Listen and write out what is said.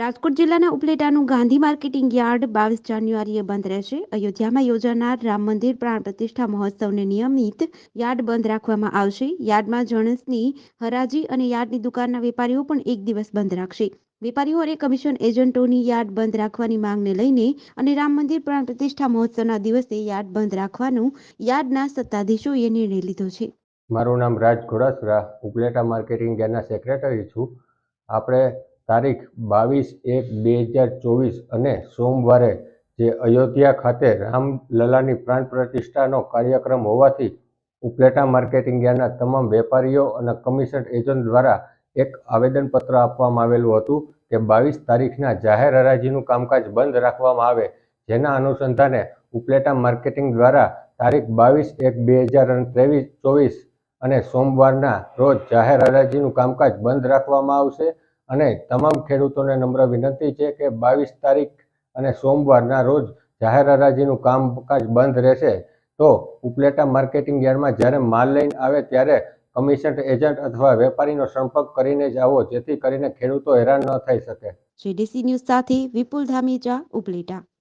રાજકોટ જિલ્લાના ઉપલેટાનું Gandhi marketing yard બાવીસ જાન્યુઆરીએ બંધ રહેશે. અયોધ્યામાં યોજાનાર રામ મંદિર પ્રાણ પ્રતિષ્ઠા મહોત્સવને નિયમિત યાર્ડ બંધ રાખવામાં આવશે. યાર્ડમાં જણસની હરાજી અને યાર્ડની દુકાનના વેપારીઓ પણ એક દિવસ બંધ રાખશે. વેપારીઓ અને કમિશન એજન્ટોની યાર્ડ બંધ રાખવાની માંગને લઈને અને રામ મંદિર પ્રાણ પ્રતિષ્ઠા મહોત્સવના દિવસે યાર્ડ બંધ રાખવાનું યાર્ડના સત્તાધીશોએ નિર્ણય લીધો છે. મારું નામ રાજ ઘોડાસરા, ઉપલેટા માર્કેટિંગ યાર્ડના સેક્રેટરી છું. આપણે તારીખ બાવીસ એક બે હજાર ચોવીસ અને સોમવારે જે અયોધ્યા ખાતે રામલલાની પ્રાણ પ્રતિષ્ઠાનો કાર્યક્રમ હોવાથી ઉપલેટા માર્કેટિંગ યાર્ડના તમામ વેપારીઓ અને કમિશન એજન્ટ દ્વારા એક આવેદનપત્ર આપવામાં આવેલું હતું કે બાવીસ તારીખના જાહેર હરાજીનું કામકાજ બંધ રાખવામાં આવે, જેના અનુસંધાને ઉપલેટા માર્કેટિંગ દ્વારા તારીખ બાવીસ એક બે હજાર ત્રેવીસ ચોવીસ અને સોમવારના રોજ જાહેર હરાજીનું કામકાજ બંધ રાખવામાં આવશે. અને તમામ ખેડૂતોને નમ્ર વિનંતી છે કે બાવીસ તારીખ અને સોમવારના રોજ જાહેર હરાજીનું કામકાજ બંધ રહેશે. તો ઉપલેટા માર્કેટિંગ યાર્ડમાં જ્યારે માલ લઈને આવે ત્યારે કમિશન એજન્ટ અથવા વેપારીનો સંપર્ક કરીને જ આવો, જેથી કરીને ખેડૂતો હેરાન ન થઈ શકે. જેડીસી ન્યૂઝ સાથે વિપુલ ધામેચા, ઉપલેટા.